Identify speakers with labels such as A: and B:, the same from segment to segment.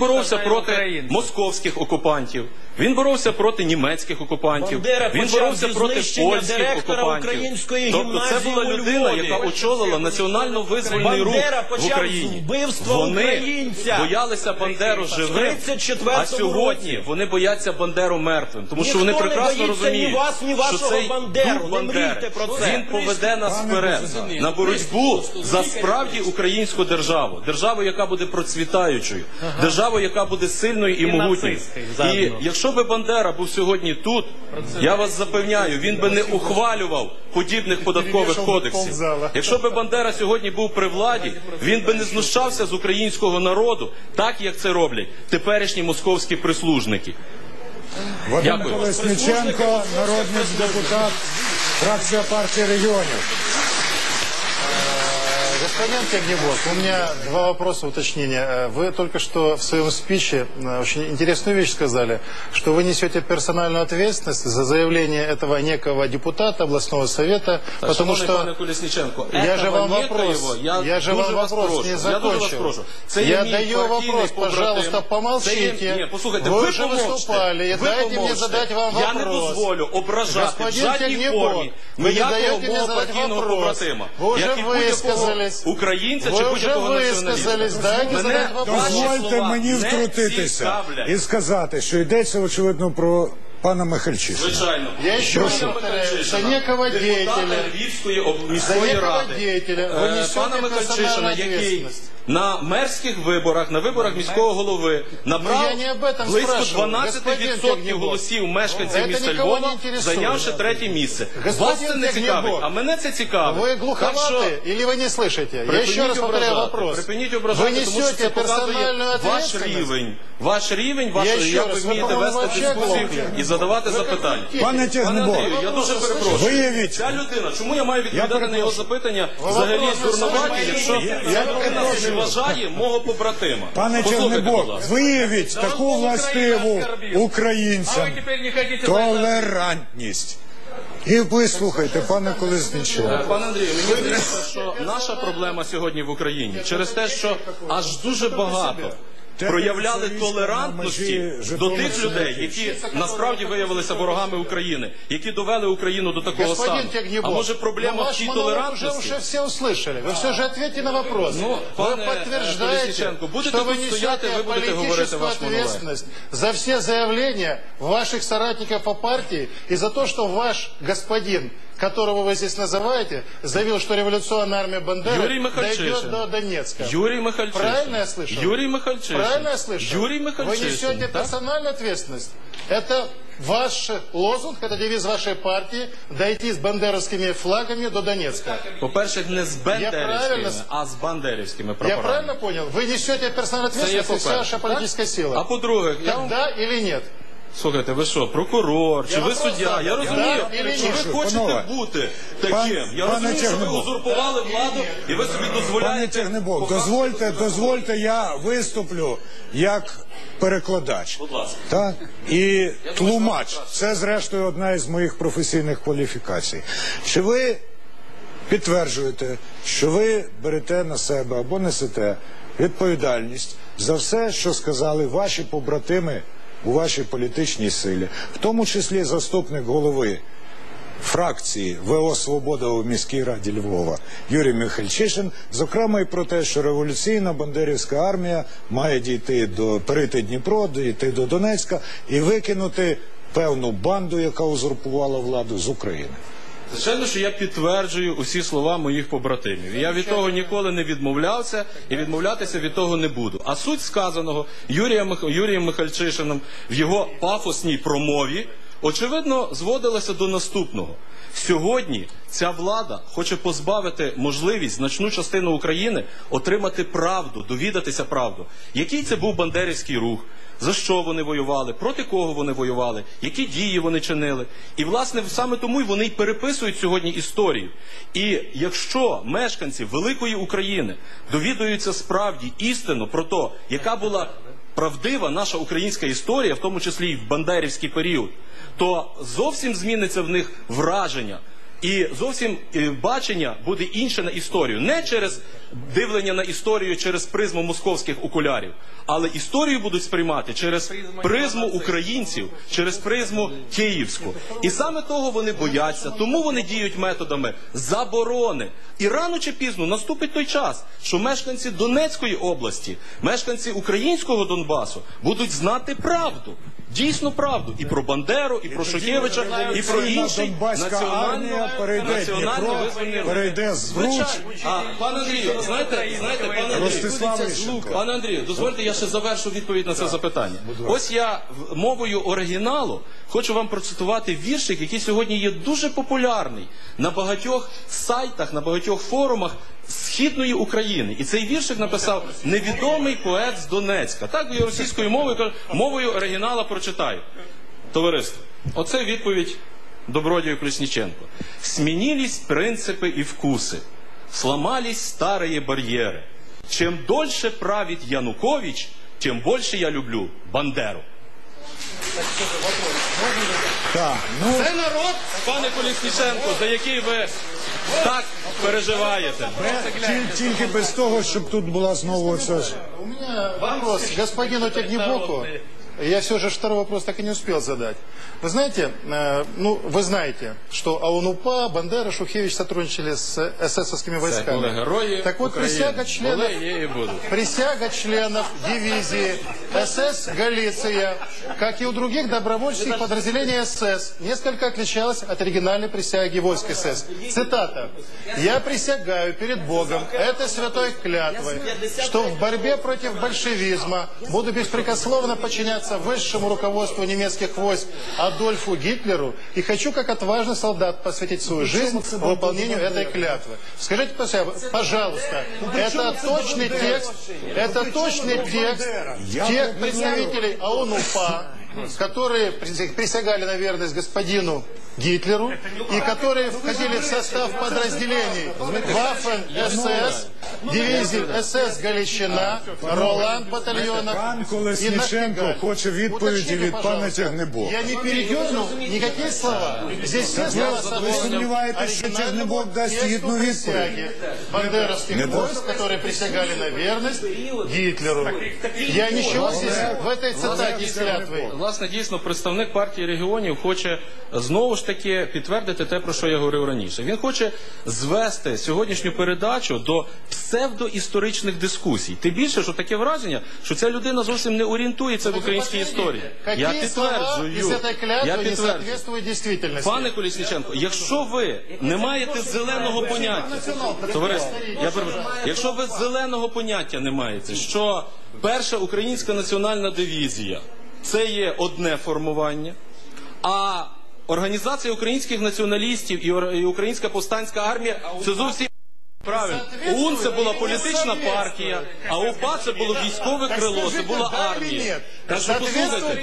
A: боровся проти
B: українців.
A: московських окупантів. Він боровся проти німецьких окупантів.
C: Бандера
A: він боровся проти польських
C: директора
A: окупантів.
C: української
A: тобто це була людина, яка очолила національно-визвольний рух
C: Бандера
A: в Україні. Вони
C: українця.
A: боялися Бандеру живим,
C: 34-му
A: а сьогодні
C: році.
A: вони бояться Бандеру мертвим, тому що
C: Ніхто
A: вони прекрасно розуміють,
C: ні вас, ні
A: що
C: вашого
A: цей
C: Бандеру.
A: дух Бандери,
C: про це.
A: він поведе нас вперед на боротьбу за справді українську державу, державу, яка буде процвітаючою, державу, яка буде сильною і,
B: І
A: могутньою. І якщо би Бандера був сьогодні тут, я вас запевняю, він би не ухвалював подібних податкових кодексів. Якщо би Бандера сьогодні був при владі, він би не знущався з українського народу, так як це роблять теперішні московські прислужники.
D: Вадим Колесниченко, народний депутат, фракція партії регіонів.
E: Господин Тягнебок, у меня два вопроса уточнения. Э, Вы только что в своем спиче э, очень интересную вещь сказали, что вы несете персональную ответственность за заявление этого некого депутата областного совета,
A: Так,
E: потому
A: шановний пане
E: что...
A: Колесніченко,
E: Я
A: этого
E: же вам
A: некоего,
E: вопрос,
A: я,
E: я же
A: дуже
E: вам
A: вас
E: вопрос
A: прошу,
E: не
A: я дуже вас
E: закончил.
A: прошу. Це є
E: Я
A: мій
E: даю
A: партійний
E: вопрос,
A: побратим.
E: пожалуйста, помолчите.
A: Це є- Ні, послухайте,
E: Вы
A: ви
E: уже
A: помовчте.
E: выступали, и
A: Ви
E: дайте мне
A: помовчте.
E: задать вам
A: Я не
E: вопрос.
A: дозволю ображати в
E: Господин
A: жадній
E: Тягнебок,
A: формі
E: вы не
A: ніякого
E: даете мне
A: мого
E: задать
A: партійного
E: вопрос.
A: побратима.
E: Вы уже
A: як і будь-якого
E: высказались.
A: Українця чи будь-якого націоналіста. Мене
D: Дозвольте мені втрутитися і сказати, що йдеться, очевидно, про пана Михальчишина.
A: Звичайно.
E: Я еще раз
A: Пана
E: повторяю,
A: Михальчишина,
E: за некого
A: депутата
E: деятеля.
A: Львівської об-
E: За
A: міської
E: некого
A: ради.
E: деятеля
A: Е,
E: вы несете
A: Пана Михальчишина,
E: персональную
A: який
E: ответственность.
A: на мерських виборах, на виборах міського голови набрав
E: Ну, я не об этом
A: близько
E: спрашиваю.
A: 12%
E: Господин Тягнебок.
A: голосів мешканців
E: Это
A: міста
E: никого не
A: Львова,
E: интересует.
A: зайнявши третє місце.
E: Господин
A: Вас це не
E: Тягнебок,
A: цікавить, а мене це цікавить.
E: Вы
A: Так
E: глуховаты или вы не слышите? Я
A: Припиніть
E: еще раз повторяю
A: ображати,
E: вопрос.
A: Припиніть
E: Вы
A: ображати, тому що
E: несете
A: це показує
E: персональную
A: ваш
E: ответственность?
A: рівень. Ваш рівень, ваш,
E: Я ще
A: як ви
E: раз, ви,
A: вмієте
E: по-моєму,
A: вести
E: вообще
A: дискусію
E: глухі.
A: і задавати запитання.
D: Пане
A: Андрію, я дуже перепрошую.
D: Виявіть.
A: Ця людина, чому я маю відповідати на його запитання взагалі дурноваті, якщо
E: слухайте.
A: ця людина не вважає мого побратима?
D: Пане
A: Послухайте, будь
D: Тягнебок,
A: ласка.
D: виявіть таку властиву
B: ви
D: українцям толерантність. І вислухайте, пане Колесниченко.
A: Пане Андрію, мені здається, що наша проблема сьогодні в Україні через те, що аж дуже багато проявляли толерантності до тих людей, які насправді виявилися ворогами України, які довели Україну до такого стану.
E: Господин Тягнебок,
A: А може
E: ну,
A: проблема в
E: ваш
A: тій
E: монолог уже,
A: толерантності?
E: уже все услышали. Вы все же ответьте на вопрос.
A: Ну,
E: вы
A: пане,
E: подтверждаете,
A: Колесниченко, будете
E: что вы
A: тут стояти,
E: несете
A: ви будете говорити
E: политическую
A: ваш монолог.
E: ответственность за все заявления ваших соратников по партии и за то, что ваш господин, которого вы здесь называете, заявил, что революционная армия Бандеры
A: Юрий Михальчишин.
E: дойдет до Донецка.
A: Юрій Михальчишин.
E: Правильно я слышал?
A: Юрій Михальчишин.
E: Правильно я слышал?
A: Юрій
E: Вы
A: Михальчишин.
E: несете
A: так?
E: персональную ответственность. Это ваш лозунг, это девиз вашей партии дойти с бандеровскими флагами до Донецка.
A: По-перше, не з
E: правильно
A: бендерівськими,
E: с-
A: а з бандерівськими
E: Я
A: прапорами.
E: правильно понял? Вы несете персональную
A: Це є
E: ответственность, и вся
A: по-перше.
E: ваша политическая
A: А
E: сила.
A: по-друге, я
E: Так
A: вам
E: да или нет?
A: Слухайте, ви що, прокурор, чи ви суддя? Я розумію,
E: Да,
A: що ви хочете
D: Панове,
A: бути
D: пан-
A: таким. Я
D: пане
A: розумію, що ви узурпували владу і ви собі
D: Пане
A: дозволяєте.
D: Тягнебок, дозвольте, дозвольте, я виступлю як перекладач.
A: Будь ласка.
D: Так? І тлумач. Це, зрештою, одна із моїх професійних кваліфікацій. Чи ви підтверджуєте, що ви берете на себе або несете відповідальність за все, що сказали ваші побратими у вашій політичній силі, в тому числі заступник голови фракції ВО Свобода у міській раді Львова Юрій Михальчишин, зокрема і про те, що революційна бандерівська армія має дійти до перейти Дніпро, дійти до Донецька і викинути певну банду, яка узурпувала владу з України.
A: Звичайно, що я підтверджую усі слова моїх побратимів. Я від того ніколи не відмовлявся і відмовлятися від того не буду. А суть сказаного Юрієм, Мих- Юрієм Михальчишином в його пафосній промові очевидно зводилося до наступного. Сьогодні ця влада хоче позбавити можливість значну частину України отримати правду, довідатися правду. Який це був бандерівський рух? За що вони воювали, проти кого вони воювали, які дії вони чинили. І, власне, саме тому й вони й переписують сьогодні історію. І якщо мешканці великої України довідуються справді істину про те, яка була правдива наша українська історія, в тому числі і в бандерівський період, то зовсім зміниться в них враження І зовсім е, бачення буде інше на історію. Не через дивлення на історію через призму московських окулярів, але історію будуть сприймати через призму українців, через призму київську. І саме того вони бояться, тому вони діють методами заборони. І рано чи пізно наступить той час, що мешканці Донецької області, мешканці українського Донбасу будуть знати правду. Дійсно правду і про Бандеру, і про Шухевича, і про інший
D: Донбаська
A: національний
D: армія перейде з
A: Звичайно.
D: Руч.
A: А пане Андрію, знаєте, знаєте, пане Андрію, Пане Андрію, дозвольте, я ще завершу відповідь на це запитання. Ось я мовою оригіналу хочу вам процитувати віршик, який сьогодні є дуже популярний на багатьох сайтах, на багатьох форумах східної України. І цей віршик написав невідомий поет з Донецька. Так я російською мовою кажу, мовою оригінала прочитаю. Товариство, оце відповідь Добродію Колесніченко. Сменились принципы и вкусы, сломались старые барьеры. Чем дольше правит Янукович, тем больше я люблю Бандеру.
D: Так, ну
A: Це народ, пане Колесніченко, за який ви так переживаєте.
D: тільки без того, щоб тут була знову оця.
E: У меня вопрос господину Тягнебоку. Я все же второй вопрос так и не успел задать. Вы знаете, э, ну, вы знаете, что АУНУПА, Бандера, Шухевич сотрудничали с эсэсовскими войсками.
A: Були герої
E: Так вот,
A: України.
E: присяга членов
A: Були, є і будуть.
E: Присяга членов дивизии СС «Галиция», как и у других добровольческих подразделений СС, несколько отличалась от оригинальной присяги войск СС. Цитата. «Я присягаю перед Богом этой святой клятвой, что в борьбе против большевизма буду беспрекословно подчиняться высшему руководству немецких войск Адольфу Гитлеру. И хочу, как отважный солдат, посвятить свою жизнь выполнению этой клятвы». Скажите, пожалуйста, это точный текст, это точный текст тех представителей АОН-УПА, которые прис- присягали на верность господину Гитлеру и которые входили в состав подразделений Вафен СС, дивизии СС Галичина, Роланд батальонов
D: Пан
E: и
D: Колесніченко
E: Нахтигаль.
D: хоче відповіді
E: Уточните,
D: від пана
E: пожалуйста.
D: Тягнебока.
E: Я не передернул никакие слова. Здесь все слова
D: ви
E: соответствуют
D: сомневаетесь, що
E: оригинальному
D: Тягнебок дасть
E: тексту
D: гідну відповідь?
E: присяги бандеровских
D: Не
E: войск, которые присягали на верность Гитлеру. Я ничего здесь в этой цитате из клятвы.
A: Власне, дійсно, представник партії регіонів хоче знову ж таки підтвердити те, про що я говорив раніше. Він хоче звести сьогоднішню передачу до псевдоісторичних дискусій. Тим більше, що таке враження, що ця людина зовсім не орієнтується в українській історії. Я підтверджую. Я підтверджую. Пане Колісніченко, якщо ви не маєте зеленого поняття, товариство, я перепрошую, якщо ви зеленого поняття не маєте, що перша українська національна дивізія це є одне формування, а організація українських націоналістів і українська повстанська армія це зовсім. Правильно, ОУН це була політична партія, а УПА це було військове крило, це була армія. Так що послухайте,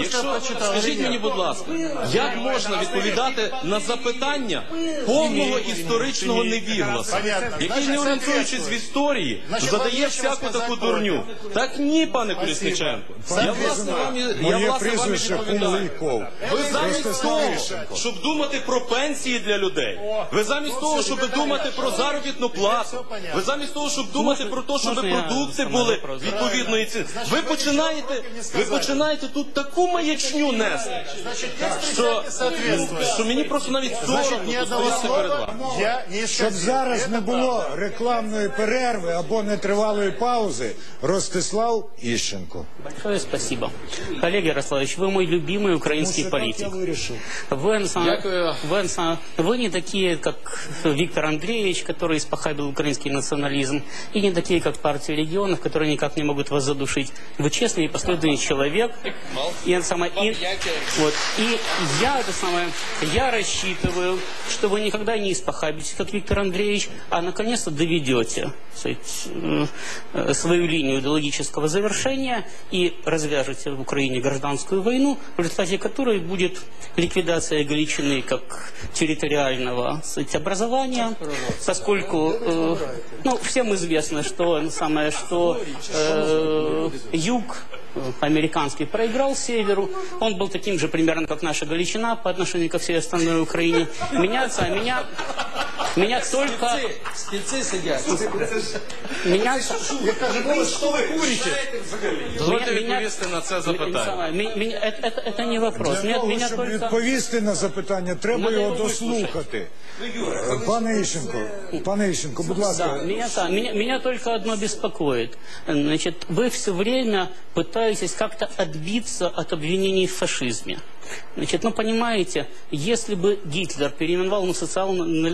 A: якщо, скажіть мені, будь ласка, як можна відповідати на запитання повного історичного невігласа, який, не орієнтуючись в історії, задає всяку таку дурню? Так ні, пане Колісниченко. Я власне вам і- я власне вам і відповідаю. Ви замість того, щоб думати про пенсії для людей, ви замість того, щоб думати про заробітну плату, ви замість того, щоб думати про те, щоб
B: Можна я
A: продукти
B: саме
A: були
B: вопрос?
A: відповідної ціни, ви починаєте, ви починаєте тут таку маячню нести,
E: Значит, текст
A: що,
E: присяги соответствует.
A: що мені просто навіть
E: Значит,
A: соромно
E: ни
A: тут
E: одного
A: стояти перед
E: слова
A: вами.
E: я не
D: Щоб
E: исказил.
D: зараз не було рекламної перерви або нетривалої паузи, Ростислав Іщенко.
B: Большое спасибо. Олег Ярославович, вы мой любимый украинский
D: Тому що так
B: политик.
D: я вирішив.
B: Вы, Ансан-
A: Дякую.
B: вы, Ансан- вы не такие, как Виктор Андреевич, который испохабил украинский национализм, и не такие, как партия регионов, которые никак не могут вас задушить. Вы честный и последовательный человек. И, это самое, и, вот, и я, это самое, я рассчитываю, что вы никогда не испохабите, как Виктор Андреевич, а наконец-то доведете сказать, э, свою линию идеологического завершения и развяжете в Украине гражданскую войну, в результате которой будет ликвидация Галичины как территориального сказать, образования, поскольку э, ну, всем известно, что, самое, что э, юг американский проиграл Северу. Он был таким же примерно, как наша Галичина по отношению ко всей остальной Украине. Меняться, а меня, меня только...
C: Спецы сидять.
B: Меня,
C: Что ви курите?
A: Дозвольте
B: Меня- меня-
A: відповісти на це запитання.
B: Меня- меня- это, это- это не вопрос.
D: Для
B: Меня,
D: того,
B: меня
D: щоб
B: только...
D: відповісти на запитання, треба
B: Надо
D: його
B: його
D: дослухати. Е, Пане Іщенко, пане Іщенко, будь
B: Да,
D: ласка,
B: меня, да, меня, меня только одно беспокоит. Значит, вы все время пытаетесь как-то отбиться от обвинений в фашизме. Значит, ну понимаете, если бы Гитлер переименовал на социал- на-